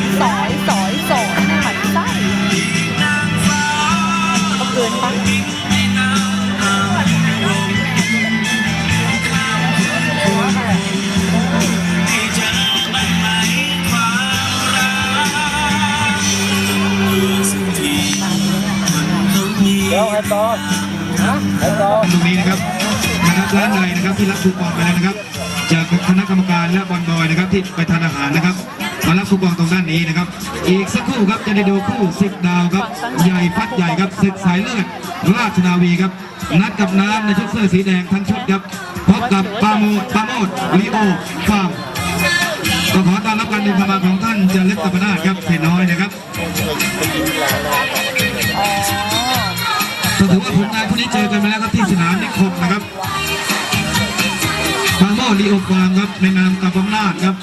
นสอยสอยสอยนะหมันไส้ก็เกินปะเดี๋ยวไอ้ต่อไอ้ต่อตรงนี้นะครับนะครับร้านใดนะครับที่รับคูปองไปแล้วนะครับ จากคณะกรรมการและบอลบอยนะครับที่ไปทานอาหารนะครับ มารับคูปองตรงด้านนี้นะครับ อีกสักครู่ครับจะได้ดูคู่สิบดาวครับ ใหญ่ฟัดใหญ่ครับศึกสายเลือดราชนาวีครับ นัดกับน้ำในชุดเสื้อสีแดงทั้งชุดครับพบกับปาโมดปาโมดลีโอฟาร์มก็ขอต้อนรับการเดินทางมาของท่านเจริญกัปนาครับเสน้อยนะครับก็ถือว่าผลงานคู่นี้เจอกันมาแล้วครับที่สนามนิคมนะครับปาโมดลีโอฟาร์มครับในนามกับอำนาจครับ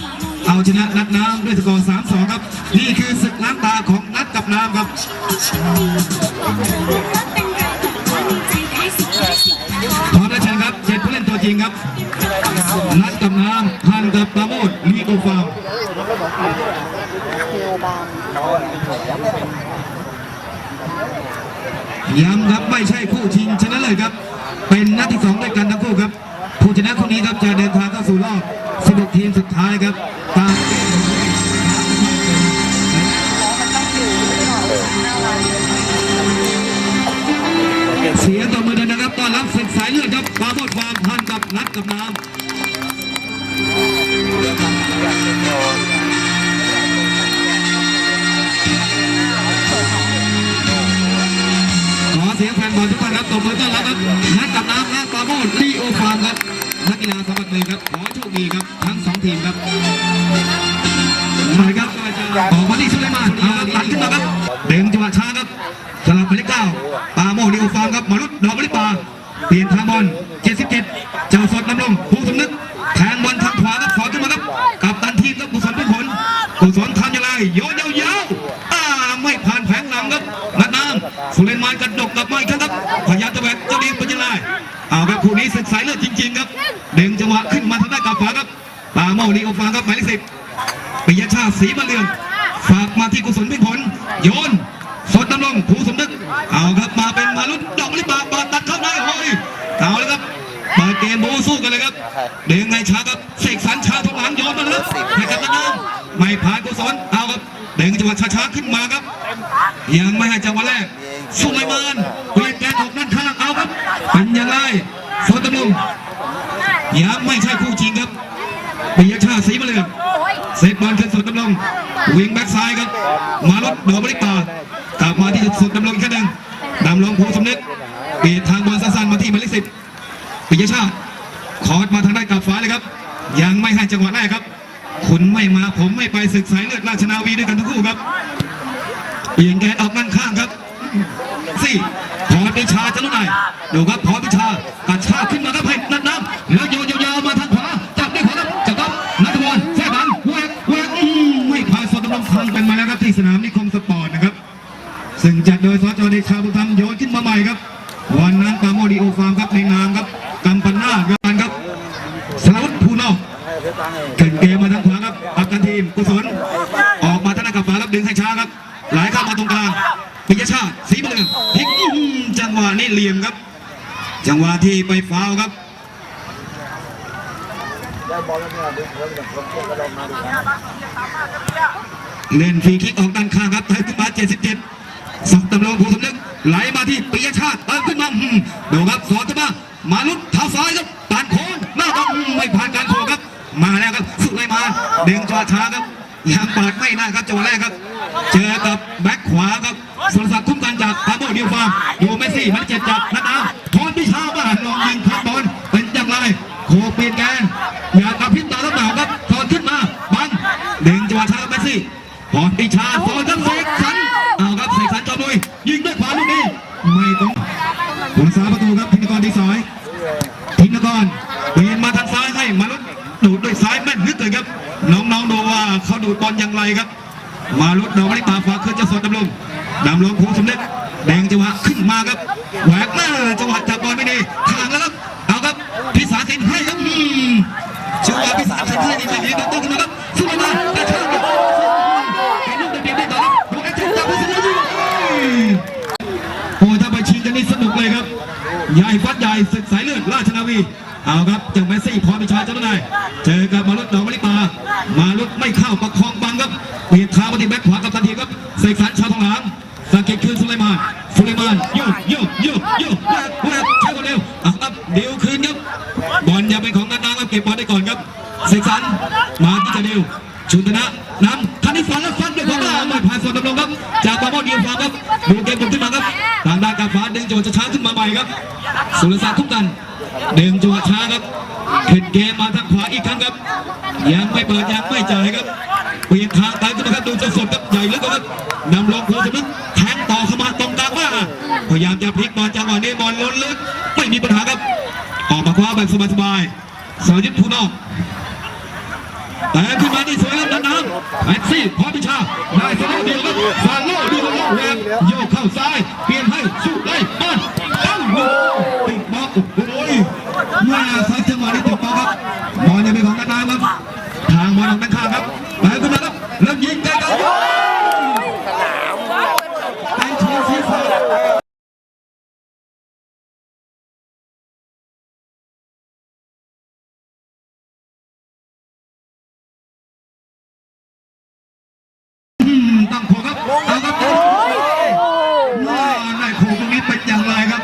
เอาชนะนัดน้ำด้วยสกอร์3-2 ครับ นี่คือศึกล้างตาของนัดกับน้ำครับพร้อมแล้วเชิญครับเจ็ดผู้เล่นตัวจริงครับ นัดกับน้ำพันกับปาโมดลีโอฟาร์มเทวย้ำครับไม่ใช่คู่ชิงชนะเลยครับ เป็นนัดที่สองด้วยกันทั้งคู่ครับ ผู้ชนะคู่นี้ครับจะเดินทางเข้าสู่รอบ16ทีมสุดท้ายครับ กับน้ำ ปาโมลีโอฟาครับหมายเลขสิบปิยชาติศรีมาเรืองฝากมาที่กุศลเป็นผล โยน สดนำลงผู้สมนึก เอาครับมาเป็นมาลุดดอกลิปาปาตัดเข้าในโอ้ยเอาเลยครับเปิดเกมบูสู้กันเลยครับ เด้งไงช้าครับเสกสรรชาทองหลังโยนมาแล้วให้กับตะนามไม่ผ่านกุศลเอาครับเด้งจังหวะช้าๆขึ้นมาครับ ยังไม่ให้จังหวะแรกสุไลมานเปลี่ยนแกนออกด้านข้างเอาครับเป็นยังไงโซตำลงยังไม่ใช่คู่จริงครับ ปิยชาติศรีมะเรืองเซตบอลขึ้นสุดตำลุงวิ่งแบ็กซ้ายครับ มาลดดอกบริตากลับมาที่สุดตำลุงอีกครั้งหนึ่งดำลงภูสมนึกเปลี่ยนทางบอลสั้นๆมาที่หมายเลขสิบปิยชาติคอร์ดมาทางด้านกลับฟ้าเลยครับ ยังไม่ให้จังหวะแรกครับคุณไม่มาผมไม่ไปศึกสายเลือดราชนาวีด้วยกันทั้งคู่ครับ เปลี่ยนแกนออกด้านข้างครับสี่พรปิชาจะรู้ไหนดูครับพรปิชา จัดโดยสจเดชาบุญธรรมโยนขึ้นมาใหม่ครับ วันนั้นปาโมดีโอฟาร์มครับในนามครับกำปันนาถครับครับสารวัตรภูนอกเกินเกมมาทางขวาครับอับกันทีมกุศลออกมาทางด้านกับฟ้าครับดึงให้ช้าครับ หลายเข้ามาตรงกลางปิยชาติสีมะเรืองพลิกจังหวะนี้เหลี่ยมครับ จังหวะที่ไปฟาวครับเนี่ยเดี๋ยวเดี๋ยวเดี๋ยวผมจะลองมาดูนะเล่นฟรีคิกออกด้านข้างครับเติมขึ้นมา แบ็คขวาครับสุรศักดิ์คุ้มกันจากคาโมดิวฟาร์มดูเมสซี่มันเจ็ดจากนัด มาลุดดอกมะลิป่าฝากขึ้นจะสดดำลงดำลงภูสำเร็จแดงจังหวะขึ้นมาครับแหวกมาจังหวะจับบอลไม่ดีทางแล้วครับเอาครับพิสาสินให้ครับจังหวะพิสาสินให้ดีไม่ดีต้องต้องนะครับสู้มากระชากเห็นลูกเด็กๆได้ต่อครับดูแอคชั่นจากพิสาสินโอ้ถ้าไปชิงกันนี่สนุกเลยครับใหญ่ฟัดใหญ่ศึกสายเลือดราชนาวีเอาครับจังแมสซี่พรอพิชาร์เจ้าหน้าที่เจอกับมาลุดดอกมะลิป่ามาลุดไม่เข้าประคอง ปลี่ยนเท้ามาที่แบ็คขวากับทันทีครับเสกสรรชาวทองหลางสังเกตคืนสุไลมานสุไลมานโยกโยกโยกโยกแวบแวบใช้คนเร็วอะครับเดียวคืนครับบอลอย่าเป็นของนันนาครับเก็บบอลได้ก่อนครับเสกสรรมาที่จะเดียวชุนธนะนำทันทีฟันแล้วฟันด้วยความว่าไม่ผ่านส่วนดำรงครับ จากบอลเดียวฟาครับดูเกมบุกขึ้นมาครับทางด้านการฟ้าดึงจังหวะช้าขึ้นมาใหม่ครับ สุรศักดิ์ทุกกันดึงจังหวะช้าครับขึ้นเกมมาทางขวาอีกครั้งครับ ยังไม่เปิดยังไม่จ่ายครับ สบายๆสรยุทธผู้นอก แต่ขึ้นมานี่สวยครับนันน้ำแม็กซี่พร้อมพิชาได้สนุกเดียวครับฟาโล่ดูครับแหวกโยกเข้าซ้ายเปลี่ยนให้สู้ได้บอลเอ้าโยติดบอลโอ้โหเมื่อสักจังหวะนี้ติดบอลครับบอลยังเป็นของนันน้ำครับทางบอลออกด้านข้างครับไปขึ้นมาครับแล้วยิงไกลๆไปเชียร์ซีซ่า อืมต้องโขกครับเอาครับว่าได้โขกตรงนี้เป็นอย่างไรครับ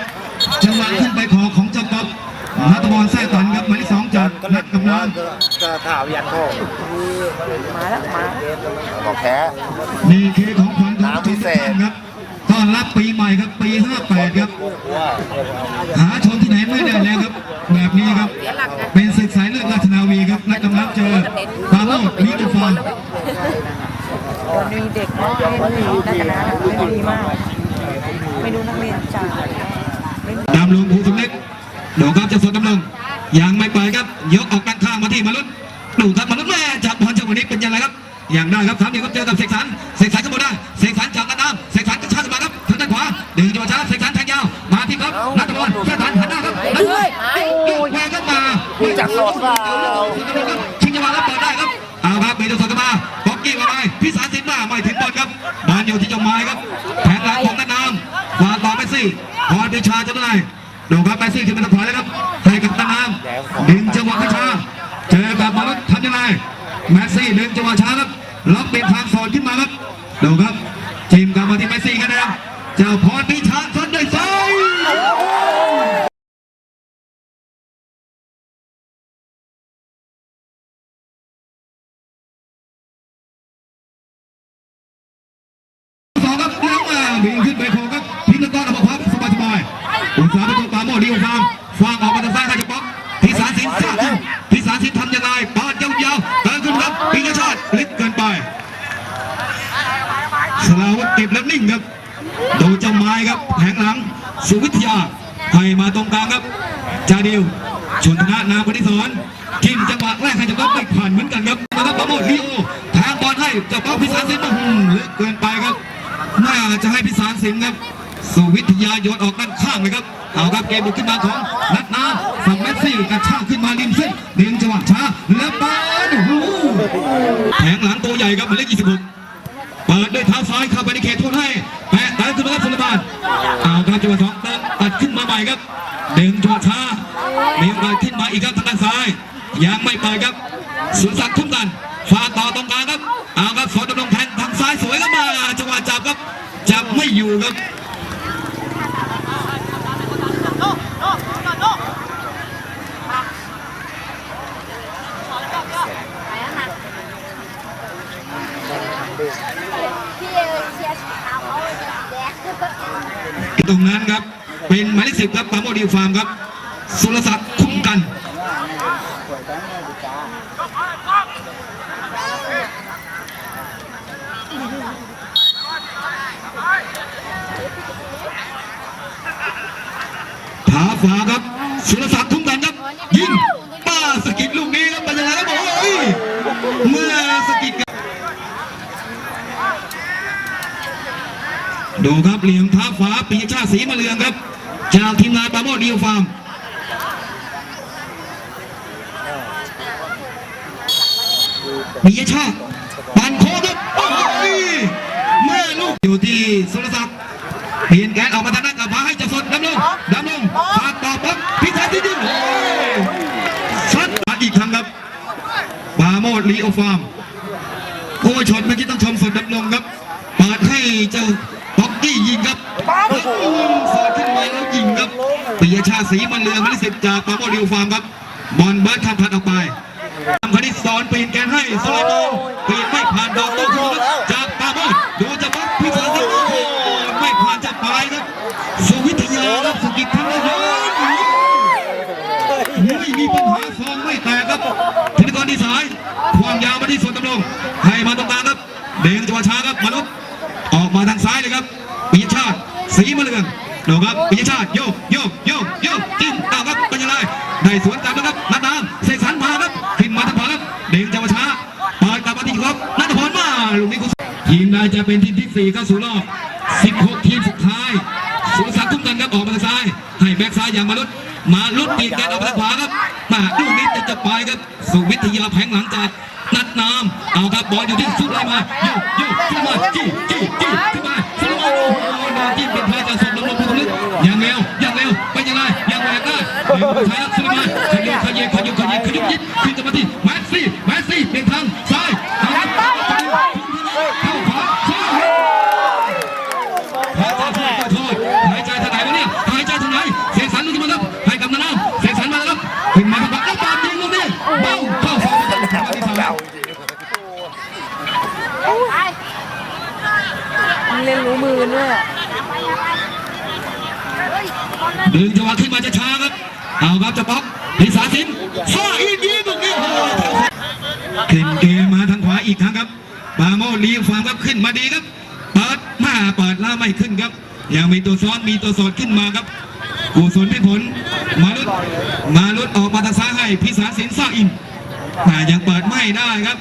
จังหวะขึ้นไปขอของเจ้าป๊อปนัทบอลแท้ตันครับหมายเลขสองจาก ก็ นั เล่ ก น กำ ว่า ลัง จะถาวยันโค มาแล้วมา บอกแพ้ นี่คือของขวัญของ น้ำพิ ทุก เศษ ท่านครับต้อนรับปีใหม่ครับปี 58 ครับ ว่า หาชมที่ไหนไม่ได้แล้วครับ แบบนี้ครับ เป็นศึกสายเลือดราชนาวีครับนักกำลังเจอปาโมดมิตรฟอน วันนี้เด็กนักเรียนไม่มีนักนะ ไม่ดีมากไม่รู้นักเรียนจ่ายไม่มีดำลงภูสมเล็กดูครับจะสวนดำลง สซี่ขึ้นมาทางขวาแล้วครับให้กับด้านน้ำดึงจังหวะพิชาเจอกับมารุตทำยังไงเมสซี่ดึงจังหวะช้าครับล็อกเป็นทางสอนขึ้นมาครับดูครับทีมกลับมาที่เมสซี่กันนะครับเจ้าพรพิชาสดด้วยซ้ายสองครับแล้วมาวิ่งขึ้นไปโคครับพิงตะกอนเอามาพับสบายสบายๆอุตสาหประตู ปาโมดีอุฟางฟางออกมาทางซ้ายให้จะป๊อกพิสารสินซาขึ้นพิสารสินทำยังไงปาดยาวๆเดินขึ้นครับปิงชาติลึกเกินไปสลาวุธเก็บแล้วนิ่งครับดูเจ้าไม้ครับแผงหลังสุวิทยาให้มาตรงกลางครับจาดิวชนธนะนามปฏิสอนทิมจังหวะแรกให้เจะป๊อกไม่ผ่านเหมือนกันครับนะครับปาโมดลีโอแทงบอลให้จ้าป๊อกพิสารสินอื้อหือลึกเกินไปครับน่าจะให้พิสารสิงห์ครับ สุวิทยาโยนออกด้านข้างเลยครับ เอาครับเกมบุกขึ้นมาของนัดน้ำฝั่งเมสซี่กระชากขึ้นมาริมเส้นดึงจังหวะช้าแล้วปาดโอ้โหแผงหลังตัวใหญ่ครับหมายเลข26 เปิดด้วยเท้าซ้ายเข้าไปในเขตโทษให้ แปะตามขึ้นมาครับสุลบานเอาครับจังหวะสองเติมตัดขึ้นมาใหม่ครับเดึงจังหวะช้ามีโอกาสขึ้นมาอีกครับทางด้านซ้าย ยังไม่ไปครับสุนทรศักดิ์ทุ่มกันฟาดต่อตรงกลางครับ เอาครับสอนดำรงแทงทางซ้ายสวยครับมาจังหวะจับครับจับไม่อยู่ครับ พี่เชียร์สีขาวเขาแดง ตรงนั้นครับ เป็นหมายเลขสิบครับปราโมดีฟาร์มครับ สุรศักดิ์คุ้มกันผาฝาครับ สุรศักดิ์คุ้มกันครับ ยิงป้าสกิดลูกนี้ครับเป็นยังไงครับโอ้ยเมื่อสกิดครับดูครับเหลี่ยมท้าฟ้าปีชาติสีมะเรืองครับ จากทีมงานปราโมดดิวฟาร์มปีชาติปันโค้งครับโอ้ยเมื่อลูกอยู่ที่สุรศักดิ์เปลี่ยนแกนออกมาทางด้านกับฟ้าให้เจะสดดำลงดำลงฟาดต่อปั๊บพิชาติที่ยิงโอ้ยา โอฟาร์มผู้ช็อตเมื่อกี้ต้องชมสดดำรงครับเปิดให้เจ้าบ็อกกี้ยิงครับสอดขึ้นมาแล้วยิงครับปิยชาสีมันเรือมันสิตจากปาโมริวฟาร์มครับบอลเบิร์ดทำพัดออกไปทำคณิตสอนปินแกนให้สไลเดอร์ปีนไม่ผ่านดอกโต้คืนครับจากปาโมดดูจะป๊อกพิศาสิโอ้โหไม่ผ่านจะปลายครับสุวิทยาครับสกิดทั้งเลยไม่มีปัญหาฟองไม่แตกครับธินกรดีสาย ความยาวมา ที่ส่วนตำรงให้มาตรงกลางครับ เด้งจังหวะช้าครับมนุษออกมาทางซ้ายเลยครับปิยชาติสีมะเรืองดูครับปิยชาติโยกโยกโยกโยกจิ้มเอาครับเป็นยังไงได้สวนกลับแล้วครับนัดน้ำเสกสรรมาครับขึ้นมาทางขวาครับเด้งจังหวะช้าเปิดกลับมาที่ครับนัทพรมาลูกนี้คุณทีมใดจะเป็นทีมที่สี่เข้าสู่รอบ16 ทีมสุดท้ายสุรศักดิ์ทุ่มกันครับออกมาทางซ้าย ให้แบ็กซ้ายอย่างมาลุดมาลุดปีกแกนออกมาทางขวาครับมาลูกนี้จะจะไปครับสุวิทยาแผงหลังจาก นัดน้ำเอาครับบอลอยู่ที่สุดเลยมาโยกโยกขึ้นมาจี้จี้จี้ขึ้นมาสโลว์โอ้โหโดนจี้เป็นพลาดจะสุดลงลงภูมิลึกอย่างเร็วอย่างเร็วไปยังไงอย่างแรงได้เร็วใช้สุดมาขยุขยิบขยุขยิบขยุยิบขึ้นจะมาที่ ล่นรู้มือด้วยอะดึงจังหวะขึ้นมาจะช้าครับ เอาครับจะป๊อกพิสาสินซ่าอีกยิงตรงนี้โอ้โหขึ้นเกมมาทางขวาอีกครั้งครับปาโมลีฟาร์มครับขึ้นมาดีครับ เปิดมาเปิดแล้วไม่ขึ้นครับ ยังมีตัวซ้อนมีตัวสอดขึ้นมาครับกูสนไม่ผล มาลุดมาลุดออกมาทางซ้ายให้พิสาสินซ่าอินแต่ยังเปิดไม่ได้ครับ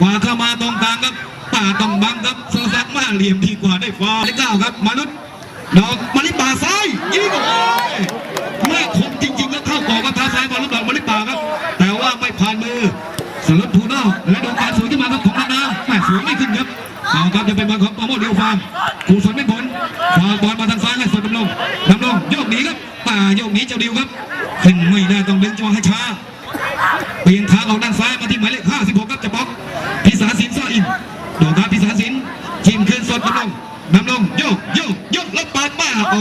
กว่าเข้ามาตรงกลางครับ ป่าต้องบังครับสลักมาเหลี่ยมดีกว่าได้ฟาวล์ได้เก้าครับมาลุดดอกมะลิป่าซ้ายยิงโอ้ยไม่คมจริงๆแล้วเข้ากรอบกับท้าซ้ายบอลลูกดอกมะลิป่าครับ แต่ว่าไม่ผ่านมือสลับผูนอกและโดนการสวนขึ้นมาครับของนานาแม่สวนไม่ขึ้นครับเอาครับจะเป็นบอลของปาโมดเดียวฟาร์มกูสนไม่ผลฝากบอลมาทางซ้ายให้สวนดำรงดำรงโยกหนีครับป่าโยกหนีเจ้าดิวครับขึ้นไม่ได้ต้องเดินจังหวะให้ช้าเปลี่ยนทางออกด้านซ้ายมาที่หมายเลข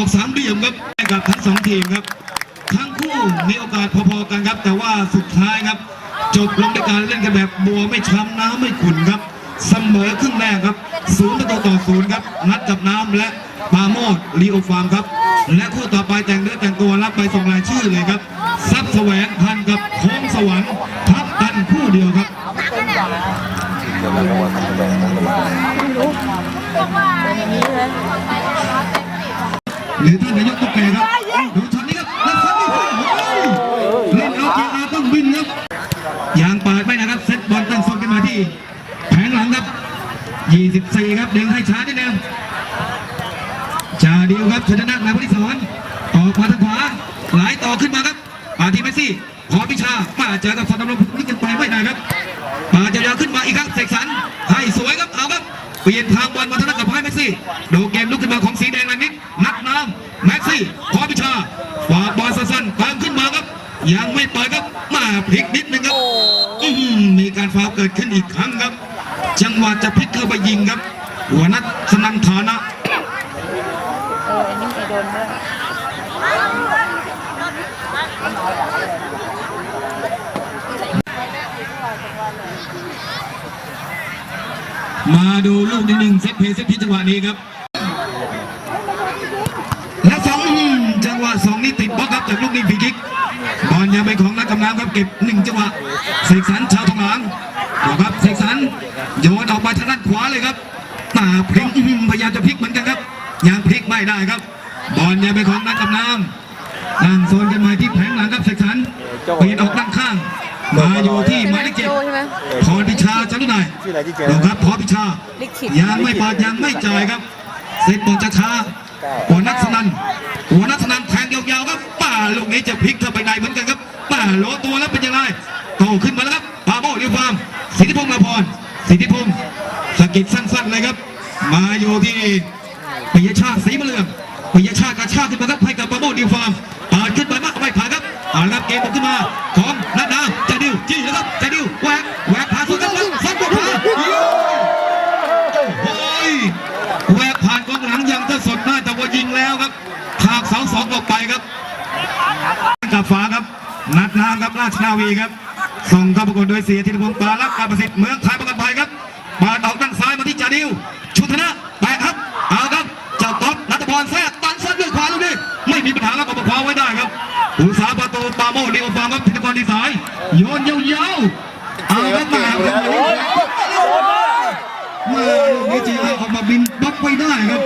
ออกสามเหลี่ยมครับให้กับทั้งสองทีมครับ ทั้งคู่มีโอกาสพอๆกันครับ แต่ว่าสุดท้ายครับ จบลงด้วยการเล่นกันแบบบัวไม่ช้ำน้ำไม่ขุ่นครับ เสมอครึ่งแรกครับศูนย์ประตูต่อศูนย์ครับนัดกับน้ำและปาโมดลีโอฟาร์มครับ และคู่ต่อไปแต่งเนื้อแต่งตัวรับไปส่งรายชื่อเลยครับซับแสวงพันกับโค้งสวรรค์ทับกันคู่เดียวครับเป็นอย่างนี้เลย หรือท่านนายกตุ๊กแกครับดูช็อตนี้ครับแล้วซัดนี่ขึ้นโอ้ยเล่นเอาเกียร์อาต้องบินครับยางเปิดไม่นะครับเซตบอลตั้งส่งกันมาที่แผงหลังครับ 24 ครับเด้งให้ช้านิดนึงจาเดียวครับชนะนายพลิศรออกมาทางขวาไหลต่อขึ้นมาครับมาที่เมสซี่ ขอพิชามาเจอกับสอนดำรงนี่กันไปไม่ได้ครับมาจะยาวขึ้นมาอีกครับเสกสรรให้สวยครับเอาครับเปลี่ยนทางบอลมาทางด้านกับไพ่เมสซี่ดูเกมลุกขึ้นมาของสีแดงอันนิดนักน้ำแม็กซี่ขอพิชาฝากบอลสั้นๆตามขึ้นมาครับ ยังไม่เปิดครับมาพลิกนิดนึงครับอื้อหือมีการฟาวล์เกิดขึ้นอีกครั้งครับ จังหวะจะพลิกเข้าไปยิงครับ หัวนัดสนันฐานะเอออันนี้ไปโดนด้วยมาดูลูกที่หนึ่งเซตเพย์เซตพีจังหวะนี้ครับ และสองจังหวะสองนี้ติดบล็อกครับจากลูกนี้ฟรีคิกบอลยังเป็นของนักกำลังครับเก็บหนึ่งจังหวะเสกสรรชาวทองหลางดูครับเสกสรร โยนออกไปทางด้านขวาเลยครับตาพลิกพยายามจะพลิกเหมือนกันครับ ยังพลิกไม่ได้ครับ บอลยังเป็นของนักกำลังตั้งโซนกันมาที่แผงหลังครับเสกสรรเปลี่ยนออกด้านข้าง มาอยู่ที่หมายเลขเจ็ดพรพิชาจารุนายชื่ออะได้ดูครับพรพิชา ยังไม่ปิดยังไม่จ่ายครับเซตบอลจะช้าหัวนักสนันหัวนักสนันแทงยาวๆครับป่าลูกนี้จะพลิกเข้าไปในเหมือนกันครับป่าโหลตัวแล้วเป็นยังไงโตขึ้นมาแล้วครับปาโมดิฟาร์มสิทธิพงษ์ละพร สิทธิพงษ์สกิดสั้นๆเลยครับ มาอยู่ที่ปิยชาติศรีมะเรืองปิยชาติกระชากขึ้นมาครับให้กับปาโมดิฟาร์มปิดขึ้นไปมากไม่ผ่านครับเอาลับเกมขึ้นมาของนัดดาจะดิวจี้แล้วครับจะดิวแหวกแหวกผ่านสุดครับแล้วซัดกว่าขายิงโอ้ยแหวกผ่านกองหลังยังจะสดได้แต่ว่ายิงแล้วครับถากเสาสองออกไปครับกับฟ้าครับนัดน้ำครับราชนาวีครับส่งเข้าประกวดโดยเสียธินพงศ์ปาลักษณ์กาประสิทธิ์เมืองไทยประกัน ภัยครับปาดออกด้านซ้ายมาที่จาดิวชุธนะแปะครับเอาครับเจ้าก๊อฟนัทพรแท้ตันซัดด้วยขวาลูกนี้ไม่มีปัญหาแล้วก็ประคองไว้ได้ครับอุตสาประตูปาโมดียวฟางครับธินกรดีสายโยนยาวๆเอาครับมาครับมาลูกนี้จีอาออกมาบินบล็อกไว้ได้ครับ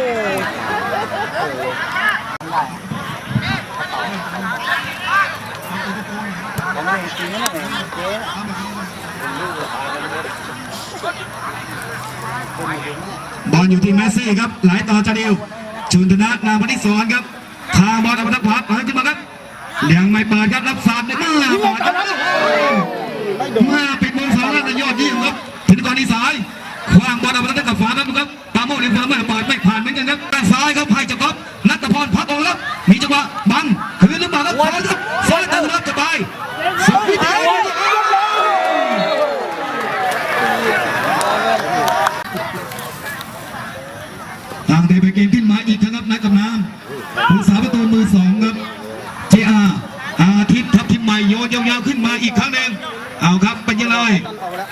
บอลอยู่ที่เมสซี่ครับ ไหลต่อจาดิวชุนธนะนามพนิสอนครับทางบอลอัปทัพพักไหลขึ้นมาครับยังไม่เปิดครับรับสาดเนี่ยมาเปิดครับมาปิดบอสองแล้วยอดเยี่ยมครับถึงก่อนที่สายขวางบอลอัปทัพกับฝาครับครับปาโมดในฟ้าไม่เปิดไม่ผ่านเหมือนกันครับด้านซ้ายครับให้เจัก๊อฟนัทพรพักออกแล้วมีจังหวะบังคืนหรือเปล่าครับซ้ายครับซ้ายเติมรับจะไปสองวิธี ทางเทไปเกมขึ้นมาอีกครั้งครับนายกับน้ำผู้สาประตูมือสองครับเจอาอาทิตย์ทัพทิมใหม่โยนยาวๆขึ้นมาอีกครั้งหนึ่งเอาครับ เป็นยังไง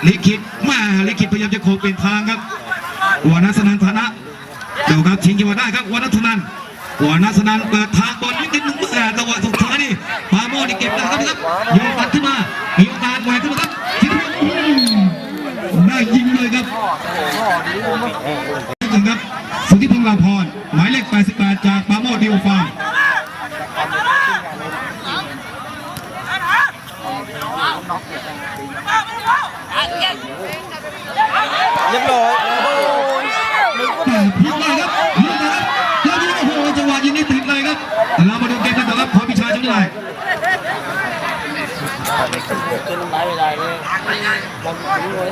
ลิขิตแมาลิขิตพยายามจะโคงเป็นทางครับวานัสนันธนะดูครับชิงจังหวะได้ครับวานัสนันวานัสนันเปิดทางบอลนิดนิดนึงแต่จังหวะสุดท้ายนี่ปาโมนี่เก็บได้ครับครับโยนตัดขึ้นมามีโอกาสแหวกขึ้นมาครับทีนี้อืมได้ยิงเลยครับ หนึ่งครับสุทธิพงษ์ลาพร หมายเลข 88 จากปาโมดดิโอฟาร์ม เรียบร้อย แต่พลิกเลยครับพลิกเลยครับแล้วดูโอ้โหจังหวะยิงนี่ติดเลยครับ เรามาดูเกมกันต่อครับพรพิชาจังไร ขึ้นไม้ไม่ได้เลยมันรู้เลย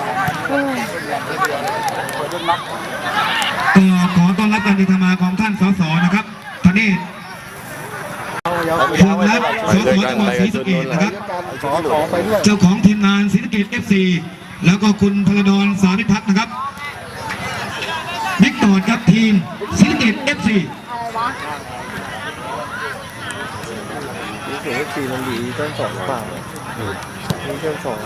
ก็ขอต้อนรับการเดินมาของท่านสสนะครับท่านนี้พงษ์รัตน์สสจังหวัดศรีสะเกษนะครับ เจ้าของทีมงานศรีสะเกษ FC แล้วก็คุณพลดรสาริพัฒน์นะครับบิ๊กตอดครับทีมศรีสะเกษ FC เสียงสี่มันดีต้นสองเปล่า มีต้นสอง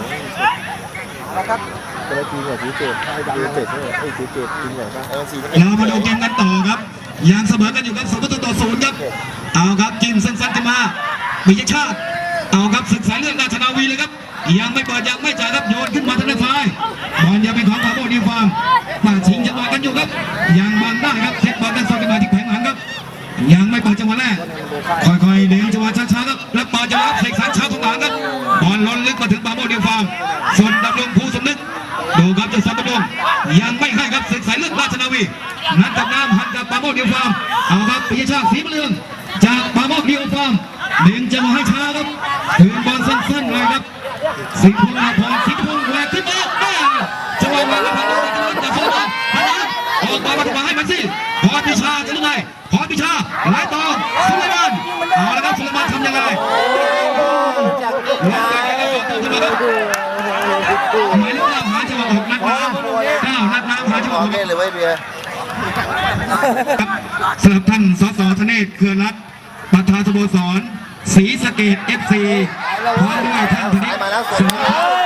นะครับเป็นทีมแบบทีเจ็ดให้ทีเจ็ดเนี่ยไอ้ทีเจ็ดทีมแบบว่าเออสี่เรามาดูเกมกันต่อครับยังเสมอกันอยู่ครับสองประตูต่อศูนย์ครับเอาครับจิ้มสั้นๆจะมาปิยชาติเอาครับศึกสายเลือดราชนาวีเลยครับยังไม่เปิดยังไม่จ่ายครับโยนขึ้นมาทางด้านซ้ายบอลยังเป็นของปาโมดีฟาร์มมาชิงจังหวะกันอยู่ครับยังบังได้ครับเซตบอลด้านซ้ายขึ้นมาที่ ยังไม่เปิดจังหวะแรกค่อยๆเดินจังหวะช้าๆครับแล้วเปิดจังหวะรับเสกสรรช้าวทุกหลังครับบอลล้นลึกมาถึงปาโมดีฟาร์มส่วนดำรงภูสมนึกดูครับเจ้าสันดำรงยังไม่ให้ครับศึกสายเลือดราชนาวีนัดกับน้ำหันกับปาโมดีฟาร์มเอาครับปิยชาติสีมะเรืองจากปาโมดีฟาร์มเดินจังหวะให้ช้าครับถึงบอลสั้นๆเลยครับสิงห์พงษ์อาภรณ์สิงห์พงษ์แหวกขึ้นมาแม่จังหวะแหวกแล้วพันธุ์จังหวะจากสุลต่านพันธุ์ออกมามาถึงมาให้มันสิพรพิชาจะยังไงพรพิชาไหลต่อสุเลมานเอาละครับสุ เลมานทำยังไงแล้วแต่แล้วต่อขึ้นมาหมายเลขเก้าหาจังหวะออกนัดน้ำเก้านัดน้ำหาจังหวะออกเลยเว้ยเบียร์ครับสำหรับท่านสสธเนศเครือรัตประธานสโมสรศรีสะเกดเอฟซีพร้อมด้วยท่านธนิตสงศรี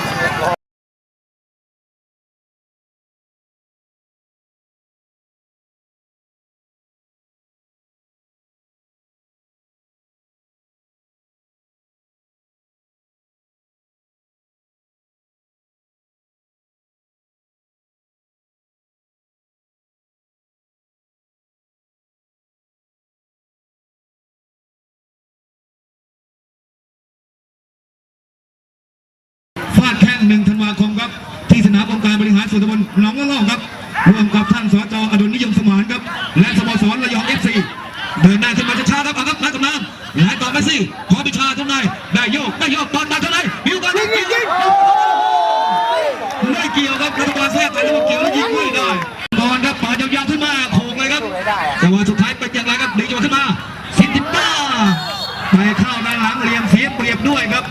หนึ่งธันวาคมครับที่สนามองค์การบริหารส่วนตำบลหนองละล่องครับร่วมกับท่านสจอดุลนิยมสมานครับ และสโมสรระยองเอฟซีเดินหน้าขึ้นมาช้าๆครับเอาครับนักกำลังไหลต่อเมสซี่ขอพิชาทุกนายได้โยกได้โยกบอลมาเท่าไหร่มิวบอลยิงยิงยิงไม่เกี่ยวครับรัฐบาลแทรกแต่ไม่เกี่ยวแล้วยิงไม่ได้บอลครับปาดยาวๆขึ้นมาโขงเลยครับจังหวะสุดท้ายเป็นอย่างไรครับดึงจังหวะขึ้นมาสิบติป้าไปเข้าด้านหลังเหลี่ยมเสียเปรียบด้วยครับ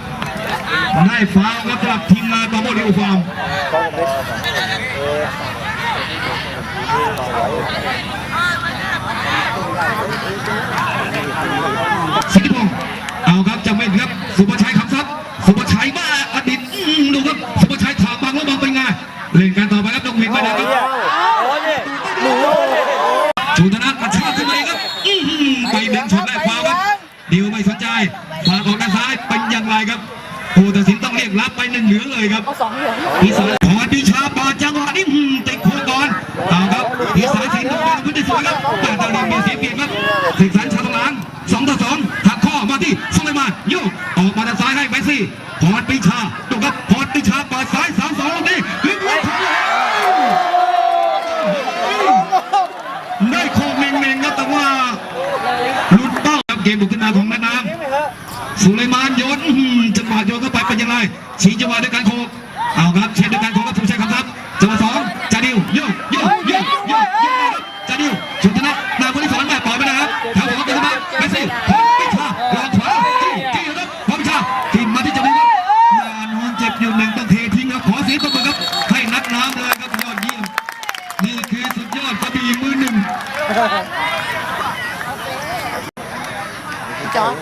ได้ฟาวล์ครับสำหรับทีมงานปาโมดิโอฟาร์ม สิทธิพงศ์เอาครับจะไม่ครับ สุภชัยคำทรัพย์สุภชัยมาอดีตอื้อดูครับ สุภชัยถามบางแล้วบางเป็นไงเล่นการต่อไปครับต้องวินมานะครับชูธนัทกระชากขึ้นมาอีกครับอื้อหือไปดึงช็อตได้ฟาวล์ครับเดียวไม่สนใจฝากออกด้านซ้ายเป็นอย่างไรครับผู้ตัดสินต้องเรียกรับไปหนึ่งเหลืองเลยครับเอาสองเหลืองพิสาร Yeah. ชุดชนะนางคนที่สอนแม่ปล่อยไปนะครับแถวของกันมาเมสซี่พร้อมพิชาลองขวาจี้จี้ครับพร้อมพิชาทีมมาที่จาดิวครับนานอนเจ็บอยู่หนึ่งต้องเททิ้งครับขอเสียงตบมือครับให้นักน้ำเลยครับยอดเยี่ยมนี่คือสุดยอดกระบี่มือหนึ่งจ๊อก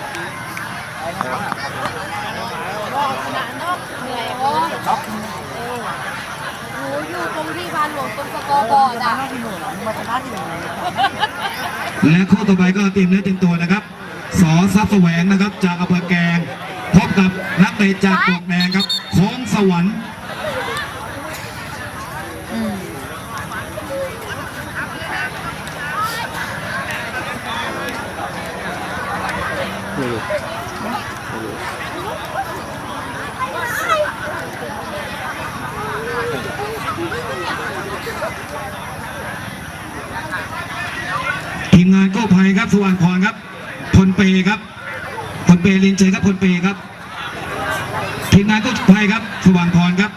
เหนื่อยโอ้หอยู่ตรงที่พานหลวงตรงสกอร์บอร์ดอะ มาชนะที่ไหน และคู่ต่อไปก็เตรียมเนื้อเตรียมตัวนะครับสอซับแสวงนะครับจากอำเภอแกลงพบกับนักเตะจากปลวกแดงครับโค้งสวรรค์ ไม่รู้ ทีมงานกู้ภัยครับสุวรรณพรครับพลเปครับพลเปลินเจครับพลเปครับ ทีมงานกู้ภัยครับสุวรรณพรครับ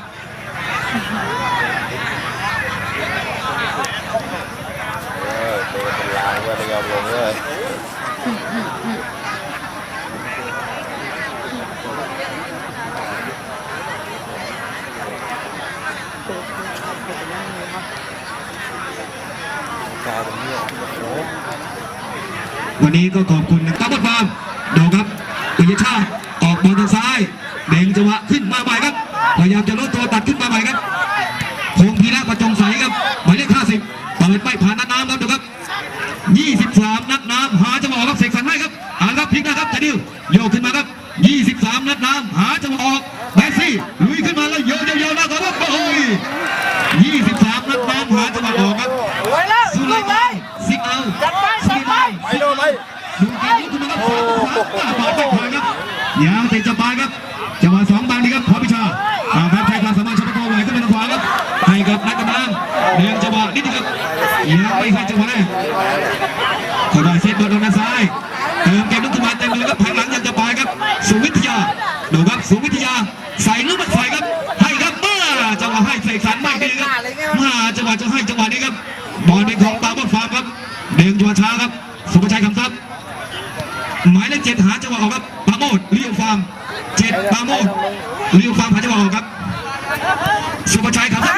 เออเป็นลายว่าจะยอมลงเลย วันนี้ก็ขอบคุณนะครับบดฟาร์มดูครับปิยชาติออกบอลทางซ้ายเด้งจังหวะขึ้นมาใหม่ครับพยายามจะลดตัวตัดขึ้นมาใหม่ครับพงพีระประจงใสครับหมายเลข50เปิดไม่ผ่านนักน้ำครับดูครับ23นักน้ำหาจังหวะออกครับเสกสรรให้ครับอ่านครับพลิกนะครับจะดิวโยกขึ้นมาครับ23นักน้ำหาจังหวะออกแมสซี่ลุยขึ้นมาแล้วโยนยาวๆหน้าก่อนครับโอ้ย23นักน้ำหาจังหวะออกครับไว้แล้วสุลูไลกเลมายนซิก เอาจัดไปสุจัไลดไปมานซิกเอาดูเกมนี้ขึ้นมาครับขวาขวาบอลไปผ่านครับยาวติดจะปลายครับจังหวะสองบางนี้ครับขอพิชาเอาครับใช้ความสามารถเฉพาะตัวไหวขึ้นไปทางขวาครับให้กับนักกำลังเดินจังหวะนิดนึงครับยังไม่ให้จังหวะแรกขอได้เซตบอลด้านซ้ายเติมเกมลุกขึ้นมาเต็มเลยครับแผงหลังยังจะไปครับสุวิทยาดูครับสุวิทยาใส่ลูกมันใส่ครับให้ครับมาจังหวะให้เสกสรรไม่ดีครับมาจังหวะจะให้จังหวะนี้ครับบอลเป็นของปาบอลฟาร์มครับ จวะช้าครับสุภชัยคำทรัพย์หมายเลขเจ็ดหาจังหวะออกครับปาโมดเลี้ยวฟาร์มเจ็ดปาโมดเลี้ยวฟาร์มหาจังหวะออกครับ สุภชัยคำทรัพย์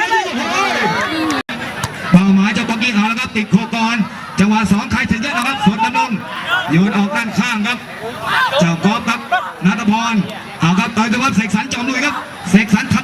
เป้าหมายเจะปองกี้เอาแล้วครับติดโคกรจังหวะสองใครถึงเยอะนะครับสวนดำรงโยนออกด้านข้างครับเจ้ากอล์ฟครับนัทพรเอาครับต่อยกันว่าเสกสรรจอมลุยครับเสกสรรท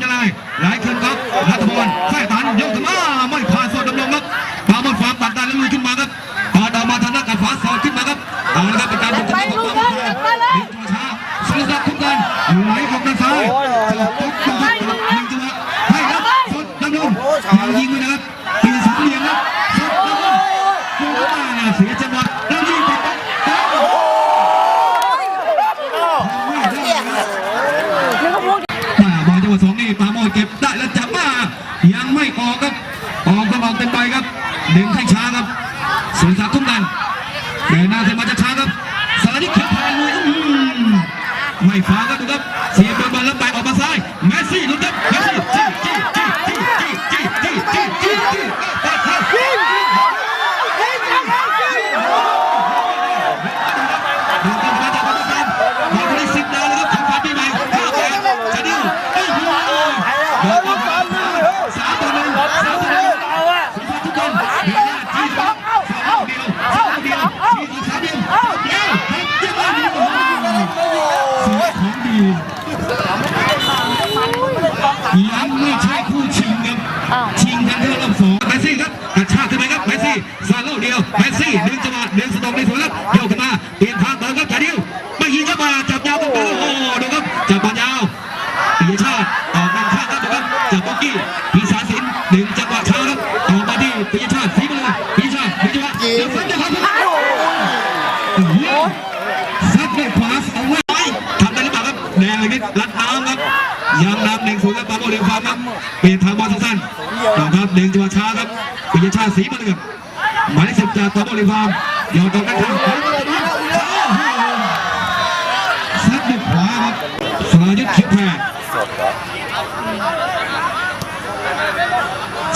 ยังนำหนึ่งศูนย์ครับปาโมเรียงฟามครับเปลี่ยนทางบอลสั้นๆต่อครับดึงจังหวะช้าครับปิยชาติสีมือครับหมายเลขสิบจากปาโมเรียงฟามยอดตรงกันทางซัดด้วยขวาครับสรายุทธเขียวแพร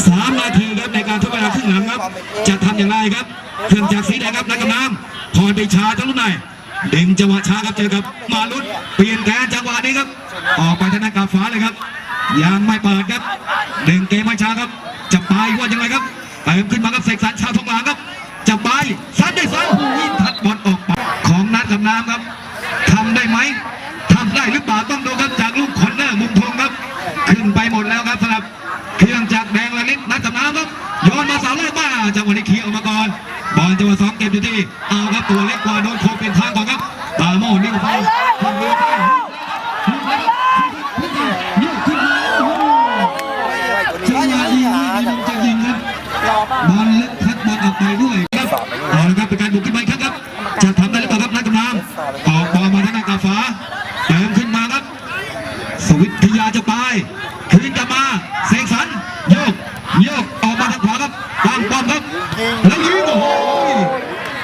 สามนาทีครับในการทดเวลาครึ่งหลังครับ จะทำอย่างไรครับ เครื่องจักสีแดงครับนักกำน้ำพรไปชาทั้งรุ่นไหน ด้งจังหวะช้าครับเจอกับมาลุนเปลี่ยนแกนจังหวะนี้ครับ ออกไปทางด้านกาฟ้าเลยครับ ยังไม่เปิดครับเด้งเกมไม่ช้าครับ จะไปว่ายังไงครับเติมขึ้นมาครับเสกสรรชาวทองหลางครับ จะไปซัดได้ซ้ายวิ่งทัดบอลออกไปของนัดกับน้ำครับทำได้ไหมทำได้หรือเปล่าต้องดูครับจากลูกคอนเนอร์มุมทงครับ ขึ้นไปหมดแล้วครับสำหรับเครื่องจักแดงละลิตนัดกับน้ำครับโยนมาสาแรกบ้าจังหวะนี้เคลียร์ออกมาก่อน บอลจังหวะสองเก็บอยู่ที่เอาครับตัวเล็กกว่าโดนโคเป็นทางก่อนครับตาโม่นิ่งไปทางเดียวกันยืดขึ้นมาโอ้โหจังหวะยิงนี่จะยิงครับบอลลึกทัดบอลออกไปด้วยครับเอาละครับเป็นการบุกขึ้นไปครับครับ จะทำได้หรือเปล่าครับนัดกับน้ำออกบอลมาทางด้านกาฟ้าเติมขึ้นมาครับ สวิทยาจะไปคืนกลับมาเสกสรรโยกโยกออกมาทางขวาครับวางบอลครับแล้วยิงโอ้โห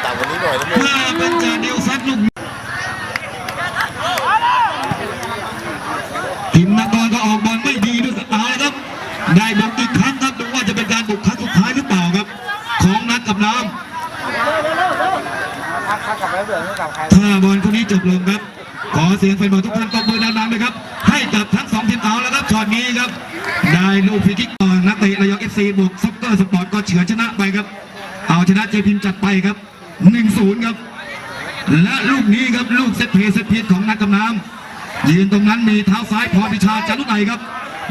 ต่ำกว่านี้หน่อยนะ มาเป็นจาเดียวซัดลูกทีมนักบอลก็ออกบอลไม่ดีด้วยสไตล์ครับ ได้บุกอีกครั้งครับดูว่าจะเป็นการบุกครั้งสุดท้ายหรือเปล่าครับ ของนัดกับน้ำ ถ้าบอลคู่นี้จบลงครับ ข อเสียงแฟนบอลทุกท่านตบมือดังๆเลยครับ ให้กับทั้งสองทีมเอาแล้วครับช็อตนี้ครับได้ลูกฟรีคิกต่อนักเตะระยองเอฟซีบวกซ็อกเกอร์สปอร์ตก็เฉือนชนะไปครับ เอาชนะเจพิมจัดไปครับ1-0ครับ และลูกนี้ครับลูกเซตเพย์เซตพีซของนักกำน้ำยืนตรงนั้นมีเท้าซ้ายพรพิชาจารุไนครับ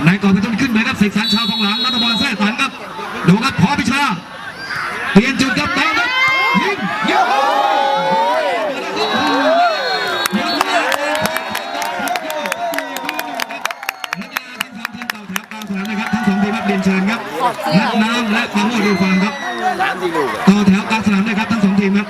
ในก่อนเป็นต้นขึ้นไปครับเสกสรรชาวทองหลังนัทบอลแท้สันครับดูครับพรพิชาเปลี่ยนจุดครับ นักน้ำและปราโมดดูฟังครับน้ำที่ลูกต่อแถวกลางสนามเลยครับทั้งสองทีมครับ